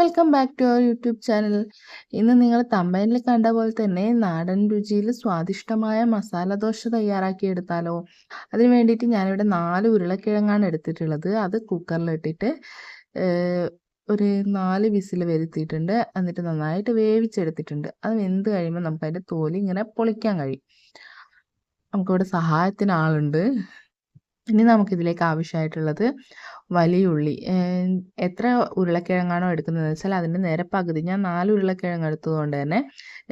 Welcome back to our YouTube channel ഇന്ന് നിങ്ങൾ തമ്പനിൽ കണ്ട പോലെ തന്നെ നാടൻ രുചിയിൽ സ്വാദിഷ്ടമായ മസാല ദോശ തയ്യാറാക്കിയെടുത്താലോ അതിന് വേണ്ടിയിട്ട് ഞാനിവിടെ നാല് ഉരുളക്കിഴങ്ങാണ് എടുത്തിട്ടുള്ളത്. അത് കുക്കറിലിട്ടിട്ട് ഒരു നാല് വിസിൽ വരുത്തിയിട്ടുണ്ട്. എന്നിട്ട് നന്നായിട്ട് വേവിച്ചെടുത്തിട്ടുണ്ട്. അത് വെന്ത് കഴിയുമ്പോൾ നമുക്ക് അതിന്റെ തോലി ഇങ്ങനെ പൊളിക്കാൻ കഴിയും. നമുക്കിവിടെ സഹായത്തിന് ആളുണ്ട്. ഇനി നമുക്കിതിലേക്ക് ആവശ്യമായിട്ടുള്ളത് വലിയ ഉള്ളി എത്ര ഉരുളക്കിഴങ്ങാണോ എടുക്കുന്നത്? വെച്ചാൽ അതിന്റെ നേരെ പകുതി ഞാൻ നാല് ഉരുളക്കിഴങ്ങ് എടുത്തതുകൊണ്ട് തന്നെ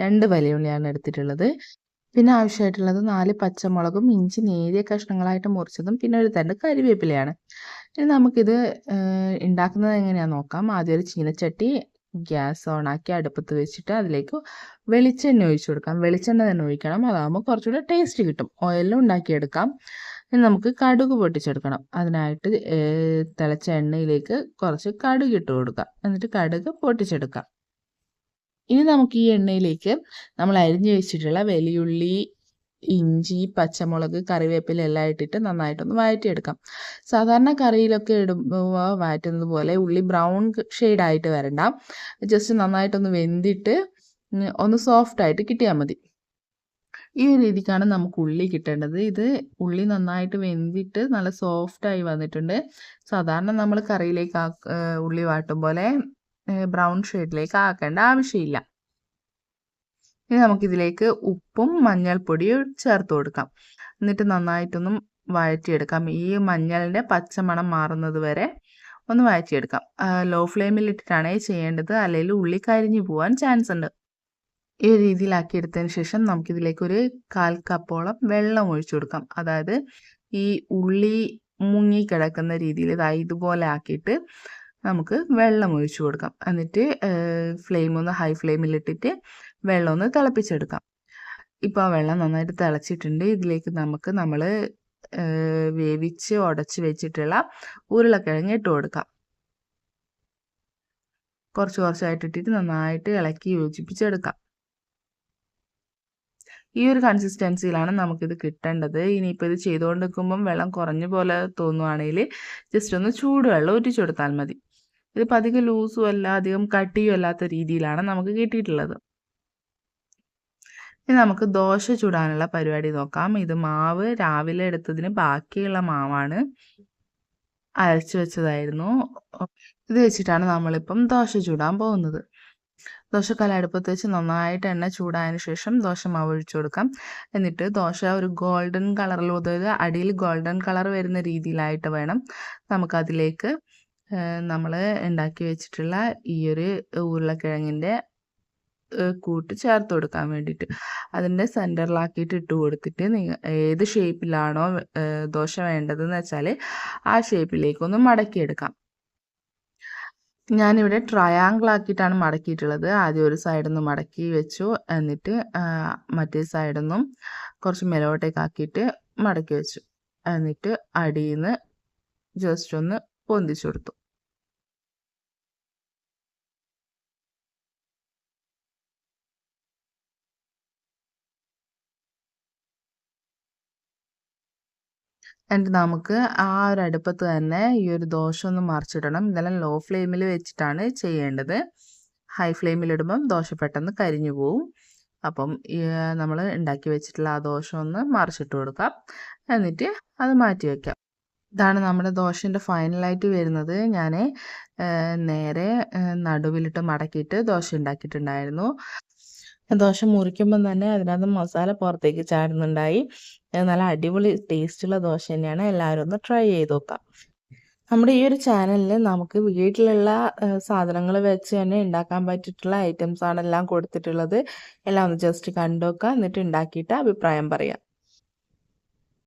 രണ്ട് വലിയ ഉള്ളിയാണ് എടുത്തിട്ടുള്ളത്. പിന്നെ ആവശ്യമായിട്ടുള്ളത് നാല് പച്ചമുളകും ഇഞ്ചി നേരിയ കഷ്ണങ്ങളായിട്ട് മുറിച്ചതും പിന്നെ ഒരു തണ്ട് കരിവേപ്പിലയാണ്. ഇനി നമുക്കിത് ഉണ്ടാക്കുന്നത് എങ്ങനെയാണെന്ന് നോക്കാം. ആദ്യം ഒരു ചീനച്ചട്ടി ഗ്യാസ് ഓണാക്കി അടുപ്പത്ത് വെച്ചിട്ട് അതിലേക്ക് വെളിച്ചെണ്ണ ഒഴിച്ചു കൊടുക്കാം. വെളിച്ചെണ്ണ തന്നെ ഒഴിക്കണം. അതാകുമ്പോൾ കുറച്ചുകൂടെ ടേസ്റ്റ് കിട്ടും. ഓയിലും ഉണ്ടാക്കിയെടുക്കാം. ഇനി നമുക്ക് കടുക് പൊട്ടിച്ചെടുക്കണം. അതിനായിട്ട് തിളച്ച എണ്ണയിലേക്ക് കുറച്ച് കടുക് ഇട്ട് കൊടുക്കാം എന്നിട്ട് കടുക് പൊട്ടിച്ചെടുക്കാം ഇനി നമുക്ക് ഈ എണ്ണയിലേക്ക് നമ്മൾ അരിഞ്ഞു വെച്ചിട്ടുള്ള വലിയുള്ളി ഇഞ്ചി പച്ചമുളക് കറിവേപ്പില എല്ലാം ഇട്ടിട്ട് നന്നായിട്ടൊന്ന് വഴറ്റിയെടുക്കാം. സാധാരണ കറിയിലൊക്കെ ഇടുമ്പോൾ വഴറ്റുന്നത് പോലെ ഉള്ളി ബ്രൗൺ ഷെയ്ഡായിട്ട് വരണ്ട. ജസ്റ്റ് നന്നായിട്ടൊന്ന് വെന്തിട്ട് ഒന്ന് സോഫ്റ്റ് ആയിട്ട് കിട്ടിയാൽ മതി. ഈ രീതിക്കാണ് നമുക്ക് ഉള്ളി കിട്ടേണ്ടത്. ഇത് ഉള്ളി നന്നായിട്ട് വെന്തിട്ട് നല്ല സോഫ്റ്റായി വന്നിട്ടുണ്ട്. സാധാരണ നമ്മൾ കറിയിലേക്ക് ഉള്ളി വാട്ടും പോലെ ബ്രൗൺ ഷെയ്ഡിലേക്ക് ആക്കേണ്ട ആവശ്യമില്ല. ഇനി നമുക്കിതിലേക്ക് ഉപ്പും മഞ്ഞൾപ്പൊടിയും ചേർത്ത് കൊടുക്കാം. എന്നിട്ട് നന്നായിട്ടൊന്നും വഴറ്റിയെടുക്കാം. ഈ മഞ്ഞളിന്റെ പച്ചമണം മാറുന്നത് വരെ ഒന്ന് വഴറ്റിയെടുക്കാം. ലോ ഫ്ലെയിമിൽ ഇട്ടിട്ടാണ് ചെയ്യേണ്ടത്. അല്ലെങ്കിൽ ഉള്ളി കരിഞ്ഞു പോകാൻ ചാൻസ് ഉണ്ട്. ഈ രീതിയിലാക്കി എടുത്തതിന് ശേഷം നമുക്കിതിലേക്ക് ഒരു കാൽ കപ്പോളം വെള്ളം ഒഴിച്ചു കൊടുക്കാം. അതായത് ഈ ഉള്ളി മുങ്ങി കിടക്കുന്ന രീതിയിൽ ഇതായി ഇതുപോലെ ആക്കിയിട്ട് നമുക്ക് വെള്ളം ഒഴിച്ചു കൊടുക്കാം. എന്നിട്ട് ഫ്ലെയിം ഒന്ന് ഹൈ ഫ്ലെയിമിൽ ഇട്ടിട്ട് വെള്ളം ഒന്ന് തിളപ്പിച്ചെടുക്കാം. ഇപ്പോൾ ആ വെള്ളം നന്നായിട്ട് തിളച്ചിട്ടുണ്ട്. ഇതിലേക്ക് നമുക്ക് നമ്മൾ വേവിച്ച് ഉടച്ച് വെച്ചിട്ടുള്ള ഉരുളക്കിഴങ്ങ് ഇട്ട് കൊടുക്കാം. കുറച്ച് കുറച്ചായിട്ട് ഇട്ടിട്ട് നന്നായിട്ട് ഇളക്കി യോജിപ്പിച്ചെടുക്കാം. ഈ ഒരു കൺസിസ്റ്റൻസിയിലാണ് നമുക്കിത് കിട്ടേണ്ടത്. ഇനിയിപ്പോൾ ഇത് ചെയ്തുകൊണ്ട് നിൽക്കുമ്പം വെള്ളം കുറഞ്ഞ പോലെ തോന്നുവാണെങ്കിൽ ജസ്റ്റ് ഒന്ന് ചൂടുവെള്ളം ഒറ്റിച്ചു കൊടുത്താൽ മതി. ഇതിപ്പോൾ അധികം ലൂസും അല്ല അധികം കട്ടിയും അല്ലാത്ത രീതിയിലാണ് നമുക്ക് കിട്ടിയിട്ടുള്ളത്. ഇനി നമുക്ക് ദോശ ചൂടാനുള്ള പരിപാടി നോക്കാം. ഇത് മാവ് രാവിലെ എടുത്തതിന് ബാക്കിയുള്ള മാവാണ്. അരച്ചു വെച്ചതായിരുന്നു. ഇത് വെച്ചിട്ടാണ് നമ്മളിപ്പം ദോശ ചൂടാൻ പോകുന്നത്. ദോശക്കല അടുപ്പത്ത് വെച്ച് നന്നായിട്ട് എണ്ണ ചൂടായതിന് ശേഷം ദോശ മാവ് ഒഴിച്ചു കൊടുക്കാം. എന്നിട്ട് ദോശ ഒരു ഗോൾഡൻ കളറിൽ അതായത് അടിയിൽ ഗോൾഡൻ കളർ വരുന്ന രീതിയിലായിട്ട് വേണം. നമുക്കതിലേക്ക് നമ്മൾ ഉണ്ടാക്കി വെച്ചിട്ടുള്ള ഈ ഒരു ഉരുളക്കിഴങ്ങിന്റെ കൂട്ട് ചേർത്ത് കൊടുക്കാൻ വേണ്ടിയിട്ട്. അതിന്റെ സെന്ററിലാക്കിയിട്ട് ഇട്ട് കൊടുത്തിട്ട് നിങ്ങൾ ഏത് ഷേപ്പിലാണോ ദോശ വേണ്ടതെന്ന് വെച്ചാൽ ആ ഷേപ്പിലേക്കൊന്ന് മടക്കിയെടുക്കാം. ഞാനിവിടെ ട്രയാങ്കിൾ ആക്കിയിട്ടാണ് മടക്കിയിട്ടുള്ളത്. ആദ്യം ഒരു സൈഡിൽ നിന്ന് മടക്കി വെച്ചു. എന്നിട്ട് മറ്റേ സൈഡിൽ നിന്നും കുറച്ച് മെലോട്ടേക്ക് ആക്കിയിട്ട് മടക്കി വെച്ചു. എന്നിട്ട് അടിയിൽ നിന്ന് ജസ്റ്റ് ഒന്ന് പൊന്തിച്ചു കൊടുത്തു. എന്നിട്ട് നമുക്ക് ആ ഒരു അടുപ്പത്ത് തന്നെ ഈ ഒരു ദോശ ഒന്ന് മറിച്ചിടണം. ഇതെല്ലാം ലോ ഫ്ലെയിമിൽ വെച്ചിട്ടാണ് ചെയ്യേണ്ടത്. ഹൈ ഫ്ലെയിമിലിടുമ്പം ദോശ പെട്ടെന്ന് കരിഞ്ഞു പോവും. അപ്പം നമ്മൾ ഉണ്ടാക്കി വെച്ചിട്ടുള്ള ആ ദോശ ഒന്ന് മറിച്ചിട്ട് കൊടുക്കാം. എന്നിട്ട് അത് മാറ്റി വയ്ക്കാം ഇതാണ് നമ്മുടെ ദോശന്റെ ഫൈനലായിട്ട് വരുന്നത്. ഞാൻ നേരെ നടുവിലിട്ട് മടക്കിയിട്ട് ദോശ ഉണ്ടാക്കിയിട്ടുണ്ടായിരുന്നു ദോശ മുറിക്കുമ്പം തന്നെ അതിനകത്ത് മസാല പുറത്തേക്ക് ചാടുന്നുണ്ടായി നല്ല അടിപൊളി ടേസ്റ്റുള്ള ദോശ തന്നെയാണ്. എല്ലാവരും ഒന്ന് ട്രൈ ചെയ്ത് നോക്കാം. നമ്മുടെ ഈ ഒരു ചാനലിൽ നമുക്ക് വീട്ടിലുള്ള സാധനങ്ങൾ വെച്ച് തന്നെ ഉണ്ടാക്കാൻ പറ്റിയിട്ടുള്ള ഐറ്റംസ് ആണ് എല്ലാം കൊടുത്തിട്ടുള്ളത്. എല്ലാം ഒന്ന് ജസ്റ്റ് കണ്ടു നോക്കുക എന്നിട്ട് ഉണ്ടാക്കിയിട്ട് അഭിപ്രായം പറയാം.